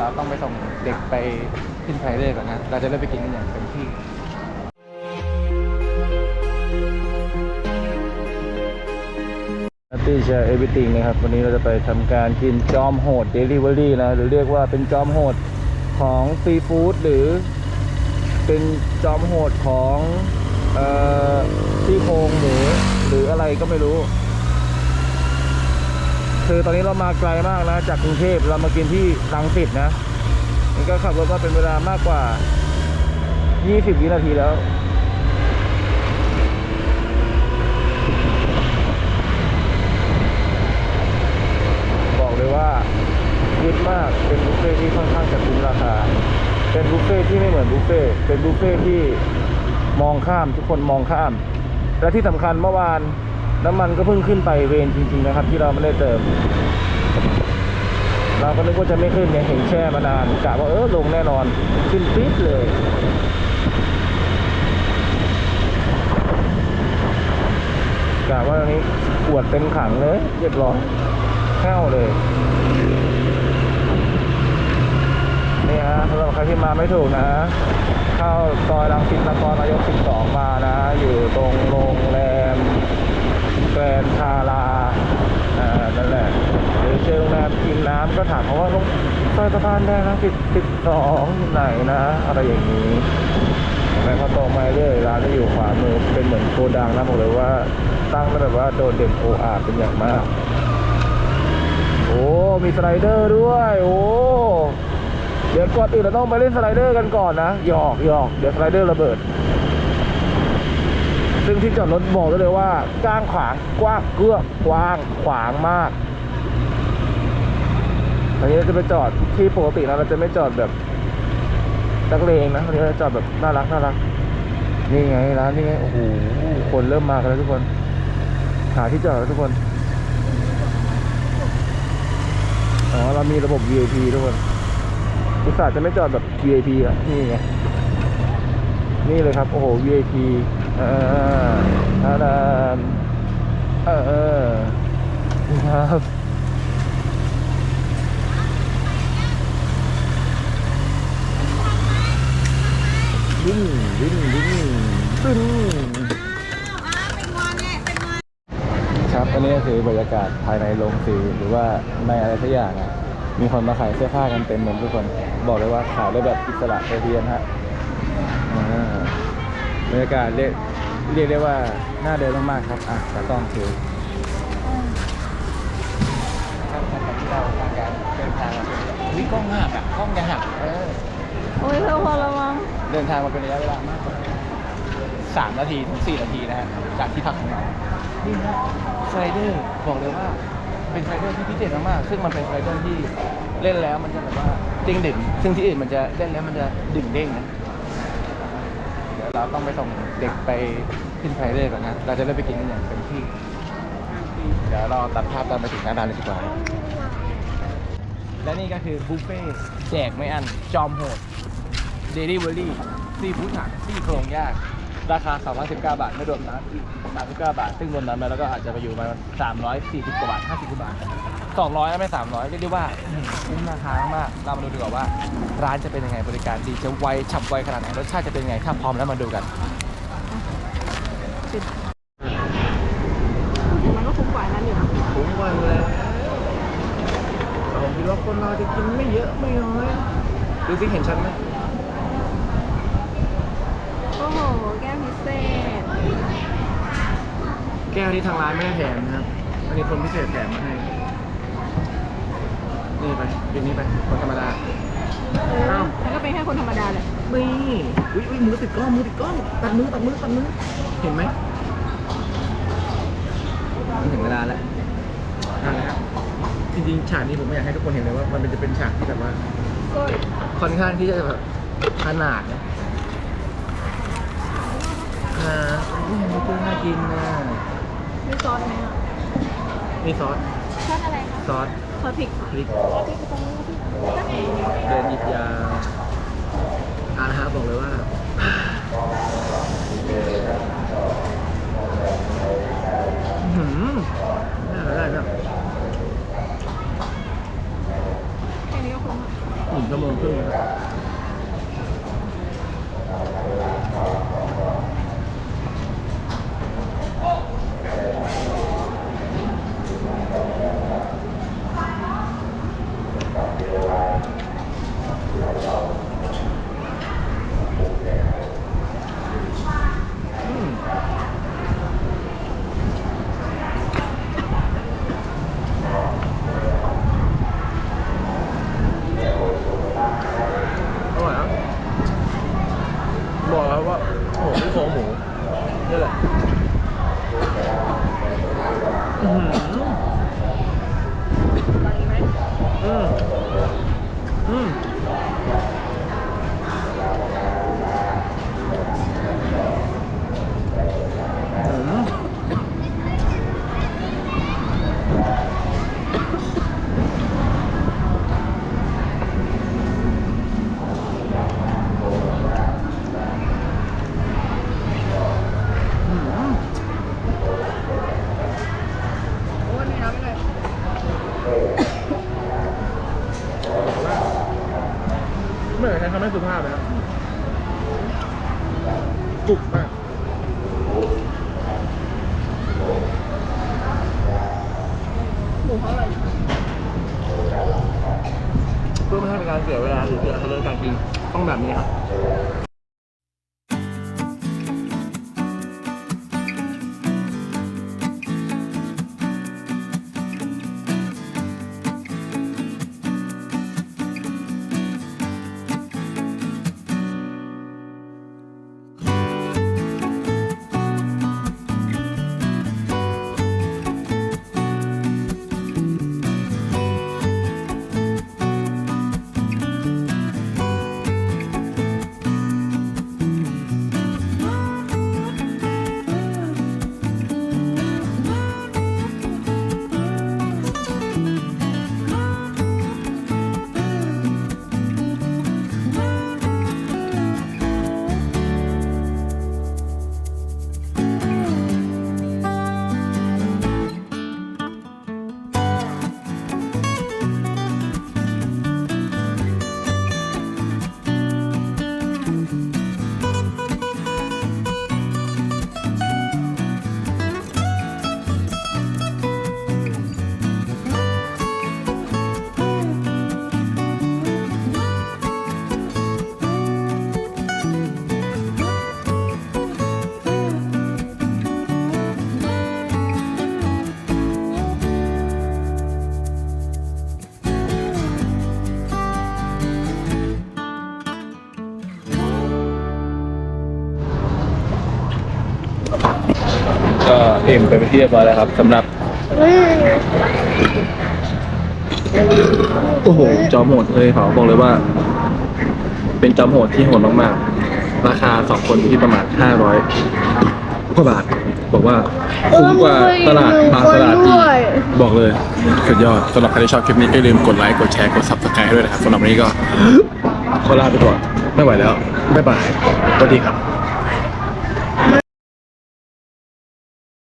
เราต้องไปส่งเด็กไปขึ้นไพเรก่อนนะ เราจะได้ไปกินกันอย่างเต็มที่ตีแชร์เอวิติงนะครับ วันนี้เราจะไปทำการกินจอมโหดเดลิเวอรี่นะ หรือเรียกว่าเป็นจอมโหดของซีฟู้ดหรือเป็นจอมโหดของออซี่โครงหมูหรืออะไรก็ไม่รู้ คือตอนนี้เรามาไกลมากนะ จากกรุงเทพเรามากินที่รังสิตนะนี่ก็ขับรถมาเป็นเวลามากกว่า 20 วินาทีแล้วบอกเลยว่ายึดมาก เป็นบุฟเฟ่ที่ค่อนข้างจะคุ้มราคา เป็นบุฟเฟ่ที่ไม่เหมือนบุฟเฟ่ เป็นบุฟเฟ่ที่มองข้ามทุกคนมองข้าม และที่สำคัญเมื่อวาน น้ำมันก็เพิ่งขึ้นไปเวนจริง ๆ นะครับ ที่เราไม่ได้เติม เราก็นึกว่าจะไม่ขึ้นเนี่ยเห็นแช่มานานกะว่าเออลงแน่นอนขึ้นปี๊ดเลยกะว่าตรงนี้ขวดเต็มขังเลยเรียบร้อยแห้วเลยนี่ฮะสำหรับใครที่มาไม่ถูกนะ เข้าซอยรังสิตนครนายก 12 มานะ อยู่ตรงโรงแรมแกรนด์ทาราอ่านั่นแหละ หรือเจอโรงแรม ก็ถามเขาว่าลงซอยสะพานแดงรังสิต12อยู่ไหนนะอะไรอย่างนี้แล้วก็ตรงมาเรื่อยร้านที่อยู่ขวามือเป็นเหมือนโกดังนะบอกเลยว่าตั้งแบบว่าโดดเด่นโออาเป็นอย่างมาก โอ้มีสไลเดอร์ด้วยโอ้เดี๋ยวก่อนอื่นเราต้องไปเล่นสไลเดอร์กันก่อนนะหยอกหยอกเดี๋ยวสไลเดอร์ระเบิด ซึ่งที่จอดรถบอกได้เลยว่ากว้างขวางกว้างเกือกว้างขวางมาก อันนี้เราจะไปจอดที่ปกตินะเราจะไม่จอดแบบนักเลงนะวันนี้เราจะจอดแบบน่ารักน่ารักนี่ไงร้านนี่ไงโอ้โหคนเริ่มมากันแล้วทุกคน หาที่จอดแล้วทุกคนอ๋อเรามีระบบ VIP ทุกคนอุตส่าห์จะไม่จอดแบบ VIP อะนี่ไงนี่เลยครับโอ้โห VIP อ่าอาดานเออเออครับ ดิ้นดิ้นดิ้นดิ้นครับอันนี้ก็คือบรรยากาศภายในโรงสีหรือว่าในอะไรสักอย่างอะมีคนมาขายเสื้อผ้ากันเต็มเลยทุกคนบอกเลยว่าขายได้แบบอิสระเสรียนฮะบรรยากาศเรียกเรียกได้ว่าน่าเดินมากๆครับอะตากล้องถือกที่เราทำการเดินทางเป็นวิกล้องหักอะกล้องจะหักเออ โอ้ยเธอพอละมั้งเดินทางมาเป็นระยะเวลามากกว่าสามนาทีถึงสี่นาทีนะฮะจากที่พักของเรานี่นะสไลเดอร์บอกเลยว่าเป็นสไลเดอร์ที่พิเศษมากๆซึ่งมันเป็นสไลเดอร์ที่เล่นแล้วมันจะแบบว่าเด้งดึงซึ่งที่อื่นมันจะเล่นแล้วมันจะดึงเด้งนะเดี๋ยวเราต้องไปส่งเด็กไปขึ้นไพเรก่อนนะเราจะได้ไปกินกันอย่างเต็มที่เดี๋ยวเราตัดภาพตอนไปถึงหน้าร้านเลยดีกว่าและนี่ก็คือบุฟเฟ่ต์ แจกไม่อันจอมโหดเดลิเวอรี่ซีฟู้ดหนักซี่โครงยางราคา 219 บาท ไม่รวมน้ำอีก39 บาท ซึ่งรวมน้ำไปแล้วก็อาจจะไปอยู่ประมาณ340 กว่าบาท 50กว่าบาท 200ไม่ 300 เรียกได้ว่าคุ้มราคามากเรามาดูดีกว่าว่า ร้านจะเป็นยังไงบริการดีจะไวฉับไวขนาดไหนรสชาติจะเป็นยังไงถ้าพร้อมแล้วมาดูกันมันก็คุ้มกว่านั้นอยู่นะ คุ้มกว่าแล้วผมคิดว่าคนเราจะ กินไม่เยอะไม่น้อยดูสิเห็นชัดไหมโอ้โห แก้วพิเศษ แก้วที่ทางร้านไม่ได้แถมนะครับอันนี้คนพิเศษแถมมาให้ นี่ไปเป็นนี้ไป คนธรรมดา เออแล้วก็เป็นแค่คนธรรมดาเลยนี่อุ้ยอุ้ยมือติดกล้องมือติดกล้องตัดมือตัดมือตัดมือเห็นไหมนี่ถึงเวลาแล้วเอาละครับ จริงๆฉากนี้ผมไม่อยากให้ทุกคนเห็นเลยว่ามันจะเป็นฉากที่แบบว่าก็ค่อนข้างที่จะแบบขนาดนะอ่าอุ้ยมันก็น่ากินนะมีซอสไหมอะนี่ซอสซอสอะไรคะซอสซอสพริกพริกพริกตรงนี้นั่นเองเดินหยิบยาอานะฮะบอกเลยว่า อื้อหืมน่าได้นะ แค่นี้ก็คุ้มอะ อืมจะ ชั่วโมงครึ่งนะครับอืมอร่อยนะบอกแล้วว่าโอ้โหที่โครงหมูนี่แหละอือหือ อืมอืมอืมอืม โอ้ยมีน้ำเลย ไม่อยากใช้คำไม่สุภาพเลยนะกรุบมากหมูเขาอร่อยเพื่อไม่ให้เป็นการเสียเวลาหรือเสียเรื่องการกินต้องแบบนี้ครับ ก็เอ็มไปเป็นที่เรียบร้อยแล้วครับสำหรับ โอ้โห จอมโหดเลยขอบอกเลยว่า เป็นจอมโหดที่โหดมากๆ ราคาสองคนอยู่ที่ประมาณห้าร้อยกว่าบาท บอกว่าคุ้มกว่าตลาดบางตลาดอีกบอกเลย สุดยอดสำหรับใครที่ชอบคลิปนี้ก็อย่าลืมกดไลค์ กดแชร์ กด subscribe ด้วยนะครับสำหรับวันนี้ก็ขอลาไปก่อน ไม่ไหวแล้ว บ๊ายบายสวัสดีครับ